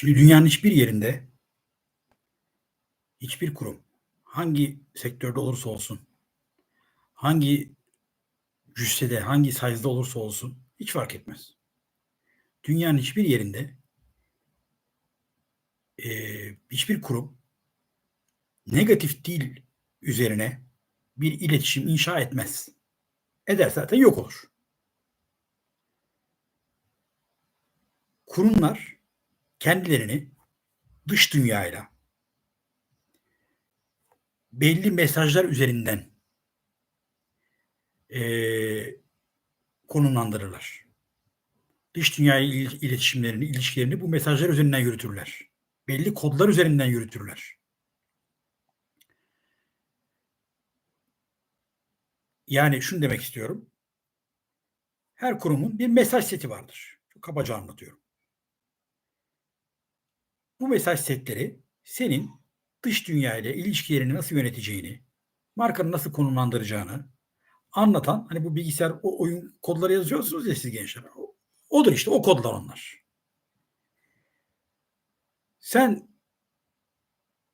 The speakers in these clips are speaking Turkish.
Şimdi dünyanın hiçbir yerinde hiçbir kurum hangi sektörde olursa olsun hangi cüssede, hangi size'da olursa olsun hiç fark etmez. Dünyanın hiçbir yerinde e, hiçbir kurum negatif dil üzerine bir iletişim inşa etmez. Eder zaten yok olur. Kurumlar kendilerini dış dünyayla belli mesajlar üzerinden e, konumlandırırlar. Dış dünyaya iletişimlerini, ilişkilerini bu mesajlar üzerinden yürütürler. Belli kodlar üzerinden yürütürler. Yani şunu demek istiyorum. Her kurumun bir mesaj seti vardır. Çok kabaca anlatıyorum. Bu mesaj setleri senin dış dünya ile ilişkilerini nasıl yöneteceğini, markanı nasıl konumlandıracağını anlatan hani bu bilgisayar o oyun kodları yazıyorsunuz ya siz gençler. Odur işte o kodlar onlar. Sen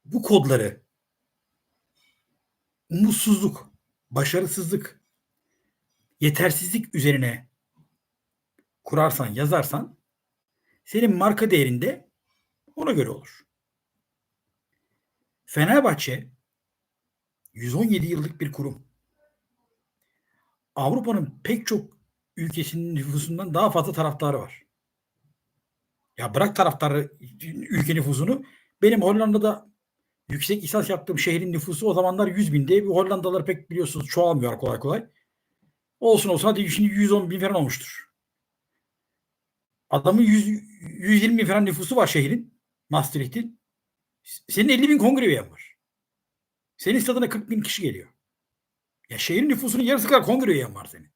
bu kodları umutsuzluk, başarısızlık, yetersizlik üzerine kurarsan, yazarsan senin marka değerinde ona göre olur. Fenerbahçe 117 yıllık bir kurum. Avrupa'nın pek çok ülkesinin nüfusundan daha fazla taraftarı var. Ya bırak taraftarı ülke nüfusunu. Benim Hollanda'da yüksek lisans yaptığım şehrin nüfusu o zamanlar 100 binde. Hollandalılar pek biliyorsunuz çoğalmıyor kolay kolay. Olsun olsun hadi şimdi 110 bin falan olmuştur. Adamın 100, 120 bin falan nüfusu var şehrin. Maastricht'in. Senin 50 bin kongre üyen var. Senin stadına 40 bin kişi geliyor. Ya şehrin nüfusunun yarısı kadar kongre üyen var senin.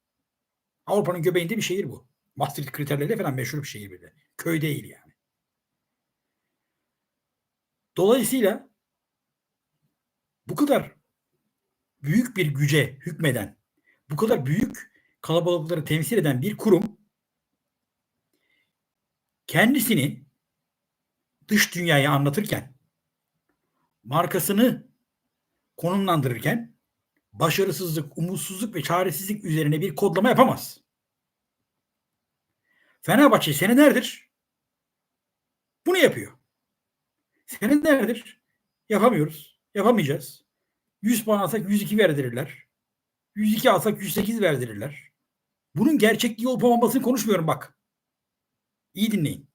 Avrupa'nın göbeğinde bir şehir bu. Maastricht kriterleriyle falan meşhur bir şehir bir de. Köy değil yani. Dolayısıyla bu kadar büyük bir güce hükmeden, bu kadar büyük kalabalıkları temsil eden bir kurum kendisini dış dünyaya anlatırken, markasını konumlandırırken başarısızlık, umutsuzluk ve çaresizlik üzerine bir kodlama yapamaz. Fenerbahçe senelerdir bunu yapıyor. Senelerdir yapamıyoruz. Yapamayacağız. 100 puan alsak 102 verdirirler. 102 alsak 108 verdirirler. Bunun gerçekliği olup olmamasını konuşmuyorum bak. İyi dinleyin.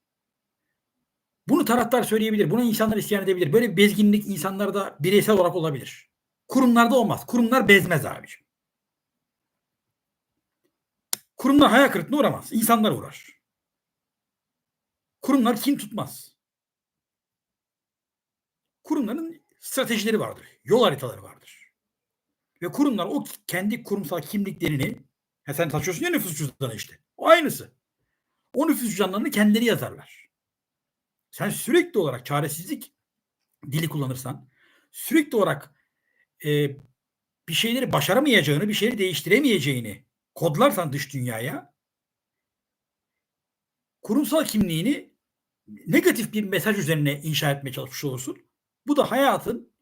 Bunu taraftar söyleyebilir. Buna insanlar isyan edebilir. Böyle bezginlik insanlarda bireysel olarak olabilir. Kurumlarda olmaz. Kurumlar bezmez abiciğim. Kurumlar hayal kırıklığına uğramaz. İnsanlar uğrar. Kurumlar kim tutmaz. Kurumların stratejileri vardır. Yol haritaları vardır. Ve kurumlar o kendi kurumsal kimliklerini ya sen taşıyorsun ya nüfus cüzdanı işte. O aynısı. O nüfus cüzdanlarını kendileri yazarlar. Sen sürekli olarak çaresizlik dili kullanırsan, sürekli olarak e, bir şeyleri başaramayacağını, bir şeyleri değiştiremeyeceğini kodlarsan dış dünyaya kurumsal kimliğini negatif bir mesaj üzerine inşa etmeye çalışmış olursun. Bu da hayatın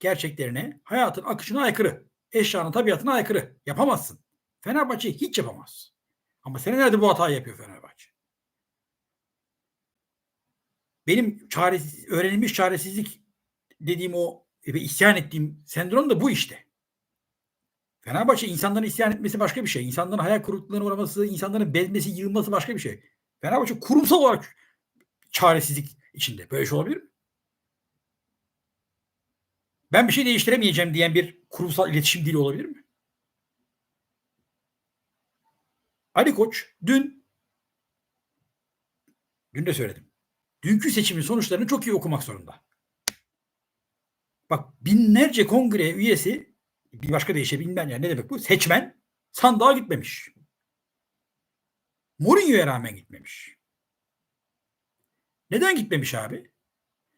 gerçeklerine, hayatın akışına aykırı. Eşyanın tabiatına aykırı. Yapamazsın. Fenerbahçe hiç yapamaz. Ama senelerde bu hatayı yapıyor Fenerbahçe. Benim çaresiz, öğrenilmiş çaresizlik dediğim o ve isyan ettiğim sendrom da bu işte. Fenerbahçe insanların isyan etmesi başka bir şey. İnsanların hayal kırıklığına uğraması, insanların bezmesi, yığılması başka bir şey. Fenerbahçe kurumsal olarak çaresizlik içinde. Böyle şey olabilir mi? Ben bir şey değiştiremeyeceğim diyen bir kurumsal iletişim dili olabilir mi? Ali Koç dün dün de söyledim. Dünkü seçimin sonuçlarını çok iyi okumak zorunda. Bak binlerce kongre üyesi bir başka deyişe bilmem yani ne demek bu? Seçmen sandığa gitmemiş. Mourinho'ya rağmen gitmemiş. Neden gitmemiş abi?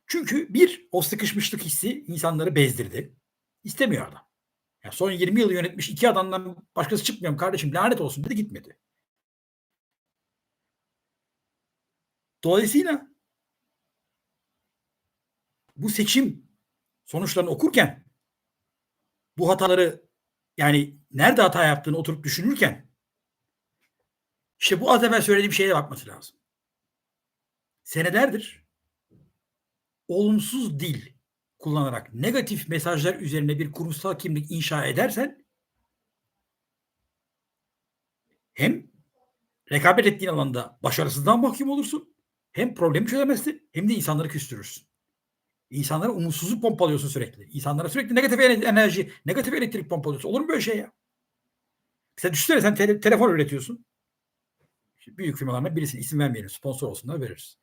Çünkü bir o sıkışmışlık hissi insanları bezdirdi. İstemiyor adam. Yani son 20 yıl yönetmiş iki adamdan başkası çıkmıyorum kardeşim lanet olsun dedi gitmedi. Dolayısıyla bu seçim sonuçlarını okurken bu hataları yani nerede hata yaptığını oturup düşünürken işte bu az evvel söylediğim şeye bakması lazım. Senelerdir olumsuz dil kullanarak negatif mesajlar üzerine bir kurumsal kimlik inşa edersen hem rekabet ettiğin alanda başarısızdan mahkum olursun hem problemi çözemezsin hem de insanları küstürürsün. İnsanlara umutsuzluk pompalıyorsun sürekli. İnsanlara sürekli negatif enerji, negatif elektrik pompalıyorsun. Olur mu böyle şey ya? Sen düşünsene sen te- telefon üretiyorsun. Şimdi büyük firmalarına birisine isim vermeyelim. Sponsor olsunlar veririz.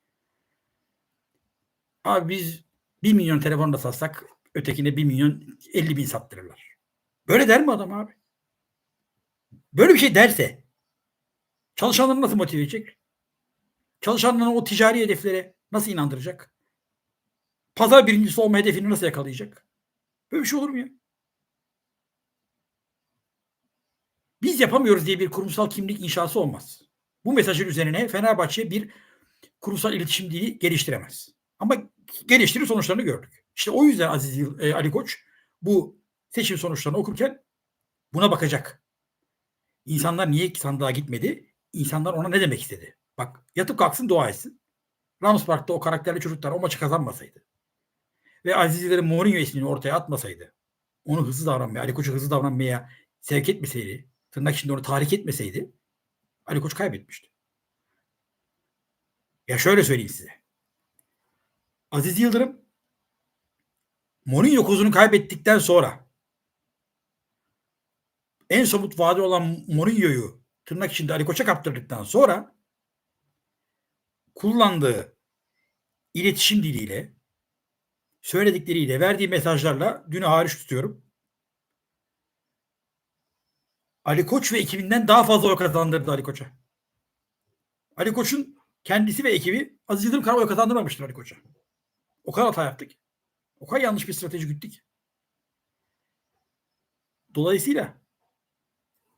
Abi biz 1 milyon telefon da satsak ötekine 1 milyon 50 bin sattırırlar. Böyle der mi adam abi? Böyle bir şey derse çalışanları nasıl motive edecek? Çalışanların o ticari hedeflere nasıl inandıracak? Pazar birincisi olma hedefini nasıl yakalayacak? Böyle bir şey olur mu ya? Biz yapamıyoruz diye bir kurumsal kimlik inşası olmaz. Bu mesajın üzerine Fenerbahçe bir kurumsal iletişim dili geliştiremez. Ama geliştirir sonuçlarını gördük. İşte o yüzden Aziz Yıl, e, Ali Koç bu seçim sonuçlarını okurken buna bakacak. İnsanlar niye sandığa gitmedi? İnsanlar ona ne demek istedi? Bak yatıp kalksın dua etsin. Rams Park'ta o karakterli çocuklar o maçı kazanmasaydı ve Aziz Yıldırım Mourinho ismini ortaya atmasaydı onu hızlı davranmaya, Ali Koç'u hızlı davranmaya sevk etmeseydi, tırnak içinde onu tahrik etmeseydi Ali Koç kaybetmişti. Ya şöyle söyleyeyim size. Aziz Yıldırım Mourinho kozunu kaybettikten sonra en somut vaadi olan Mourinho'yu tırnak içinde Ali Koç'a kaptırdıktan sonra kullandığı iletişim diliyle söyledikleriyle verdiği mesajlarla dünü hariç tutuyorum. Ali Koç ve ekibinden daha fazla oy kazandırdı Ali Koç'a. Ali Koç'un kendisi ve ekibi Aziz Yıldırım kadar oy kazandırmamıştır Ali Koç'a. O kadar hata yaptık. O kadar yanlış bir strateji güttük. Dolayısıyla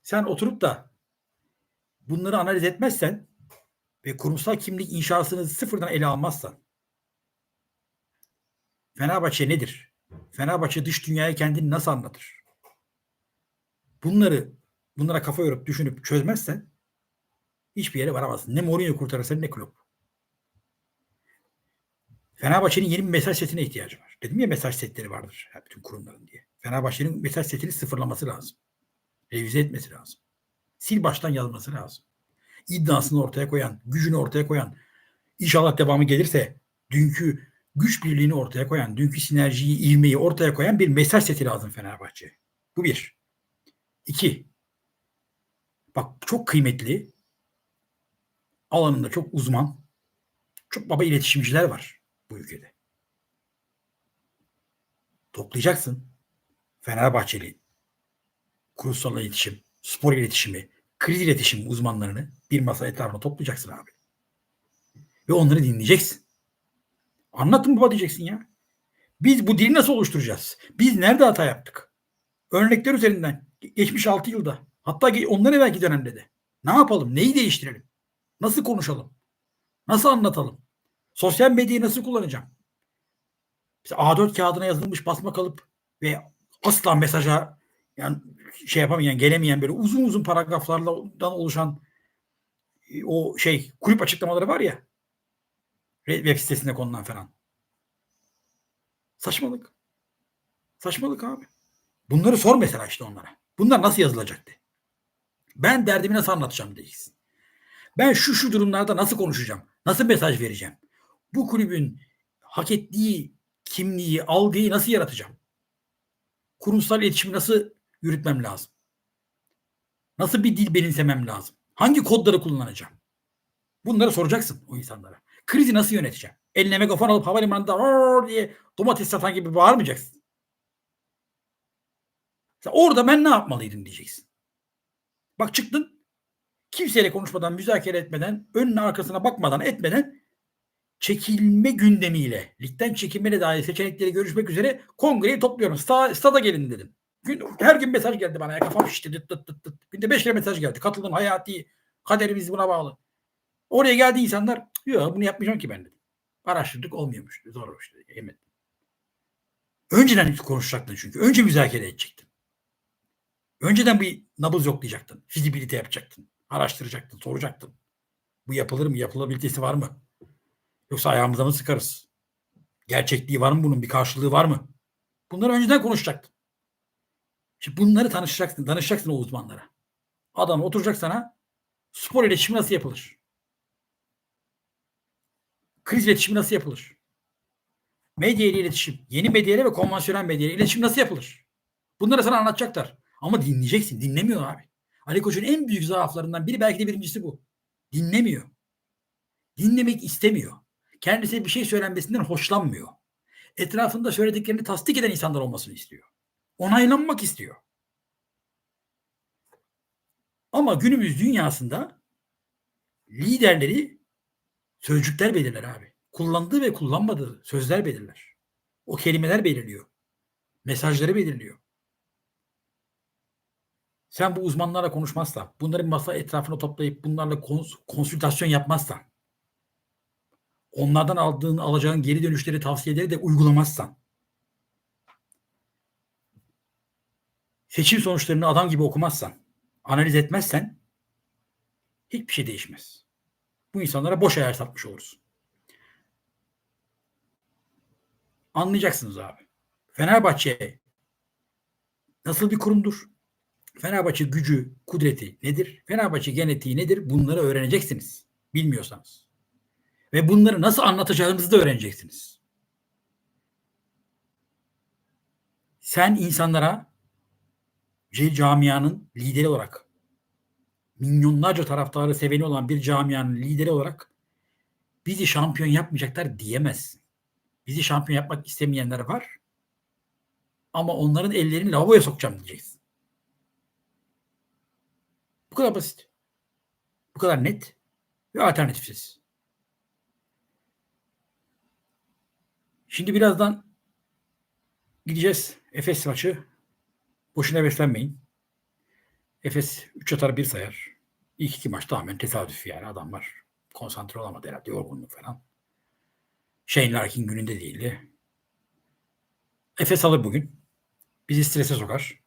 sen oturup da bunları analiz etmezsen ve kurumsal kimlik inşasını sıfırdan ele almazsan Fenerbahçe nedir? Fenerbahçe dış dünyaya kendini nasıl anlatır? Bunları bunlara kafa yorup düşünüp çözmezsen hiçbir yere varamazsın. Ne Mourinho kurtarır seni ne Klopp. Fenerbahçe'nin yeni bir mesaj setine ihtiyacı var. Dedim ya mesaj setleri vardır bütün kurumların diye. Fenerbahçe'nin mesaj setini sıfırlaması lazım. Revize etmesi lazım. Sil baştan yazması lazım. İddiasını ortaya koyan, gücünü ortaya koyan, inşallah devamı gelirse dünkü güç birliğini ortaya koyan, dünkü sinerjiyi, ivmeyi ortaya koyan bir mesaj seti lazım Fenerbahçe. Bu bir. İki. Bak çok kıymetli, alanında çok uzman, çok baba iletişimciler var bu ülkede. Toplayacaksın Fenerbahçeli kurumsal iletişim, spor iletişimi, kriz iletişim uzmanlarını bir masa etrafına toplayacaksın abi. Ve onları dinleyeceksin. Anlatın baba diyeceksin ya. Biz bu dili nasıl oluşturacağız? Biz nerede hata yaptık? Örnekler üzerinden geçmiş 6 yılda hatta ondan evvelki dönemde de ne yapalım? Neyi değiştirelim? Nasıl konuşalım? Nasıl anlatalım? Sosyal medyayı nasıl kullanacağım? İşte A4 kağıdına yazılmış basma kalıp ve asla mesaja yani şey yapamayan, gelemeyen böyle uzun uzun paragraflardan oluşan e, o şey kulüp açıklamaları var ya web sitesinde konulan falan. Saçmalık. Saçmalık abi. Bunları sor mesela işte onlara. Bunlar nasıl yazılacaktı? Ben derdimi nasıl anlatacağım diyeceksin. Ben şu şu durumlarda nasıl konuşacağım? Nasıl mesaj vereceğim? Bu kulübün hak ettiği kimliği, algıyı nasıl yaratacağım? Kurumsal iletişimi nasıl yürütmem lazım? Nasıl bir dil benimsemem lazım? Hangi kodları kullanacağım? Bunları soracaksın o insanlara. Krizi nasıl yöneteceğim? Eline megafon alıp havalimanında diye domates satan gibi bağırmayacaksın. Sen orada ben ne yapmalıydım diyeceksin. Bak çıktın kimseyle konuşmadan, müzakere etmeden, önüne arkasına bakmadan, etmeden çekilme gündemiyle, ligden çekilmeyle dair seçenekleri görüşmek üzere kongreyi topluyorum. Sta, stada gelin dedim. Gün, her gün mesaj geldi bana. Ya, kafam şişti. Dıt dıt dıt dıt. Günde beş kere mesaj geldi. Katılım hayati. Kaderimiz buna bağlı. Oraya geldi insanlar. Yok bunu yapmayacağım ki ben dedim. Araştırdık olmuyormuş. Zormuş dedi. Yemedim. Önceden konuşacaktın çünkü. Önce müzakere edecektin. Önceden bir nabız yoklayacaktın. Fizibilite yapacaktın. Araştıracaktın, soracaktın. Bu yapılır mı? Yapılabilitesi var mı? Yoksa ayağımıza mı sıkarız? Gerçekliği var mı bunun? Bir karşılığı var mı? Bunları önceden konuşacaktın. Şimdi bunları tanışacaksın, danışacaksın o uzmanlara. Adam oturacak sana spor iletişimi nasıl yapılır? Kriz iletişimi nasıl yapılır? Medya ile iletişim, yeni medya ile ve konvansiyonel medya ile iletişim nasıl yapılır? Bunları sana anlatacaklar. Ama dinleyeceksin. Dinlemiyor abi. Ali Koç'un en büyük zaaflarından biri belki de birincisi bu. Dinlemiyor. Dinlemek istemiyor. Kendisine bir şey söylenmesinden hoşlanmıyor. Etrafında söylediklerini tasdik eden insanlar olmasını istiyor. Onaylanmak istiyor. Ama günümüz dünyasında liderleri sözcükler belirler abi. Kullandığı ve kullanmadığı sözler belirler. O kelimeler belirliyor. Mesajları belirliyor. Sen bu uzmanlarla konuşmazsan, bunların masa etrafına toplayıp bunlarla kons- konsültasyon yapmazsan, onlardan aldığın, alacağın geri dönüşleri, tavsiyeleri de uygulamazsan, seçim sonuçlarını adam gibi okumazsan, analiz etmezsen hiçbir şey değişmez. Bu insanlara boş ayar satmış oluruz. Anlayacaksınız abi. Fenerbahçe nasıl bir kurumdur? Fenerbahçe gücü, kudreti nedir? Fenerbahçe genetiği nedir? Bunları öğreneceksiniz. Bilmiyorsanız. Ve bunları nasıl anlatacağınızı da öğreneceksiniz. Sen insanlara camianın lideri olarak milyonlarca taraftarı seveni olan bir camianın lideri olarak bizi şampiyon yapmayacaklar diyemezsin. Bizi şampiyon yapmak istemeyenler var. Ama onların ellerini lavaboya sokacağım diyeceksin. Bu kadar basit. Bu kadar net ve alternatifsiz. Şimdi birazdan gideceğiz Efes maçı. Boşuna beslenmeyin. Efes 3 atar 1 sayar. İlk iki maç tamamen tesadüf yani adamlar konsantre olamadı herhalde yorgunluk falan. Shane Larkin gününde değildi. Efes alır bugün. Bizi strese sokar.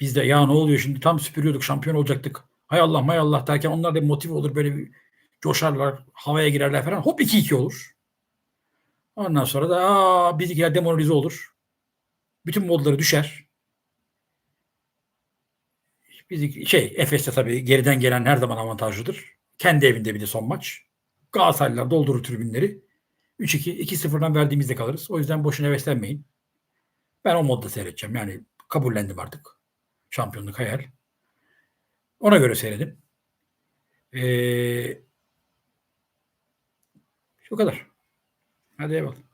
Biz de ya ne oluyor şimdi tam süpürüyorduk şampiyon olacaktık. Hay Allah hay Allah derken onlar da motive olur böyle bir coşarlar havaya girerler falan hop 2-2 olur. Ondan sonra da aa, bizimkiler demoralize olur. Bütün modları düşer. Bizi şey Efes'te tabii geriden gelen her zaman avantajlıdır. Kendi evinde bir de son maç. Galatasaraylılar doldurur tribünleri. 3-2, 2-0'dan verdiğimizde kalırız. O yüzden boşuna heveslenmeyin. Ben o modda seyredeceğim. Yani kabullendim artık. Şampiyonluk hayal. Ona göre seyredin. Ee, şu kadar. Hadi eyvallah.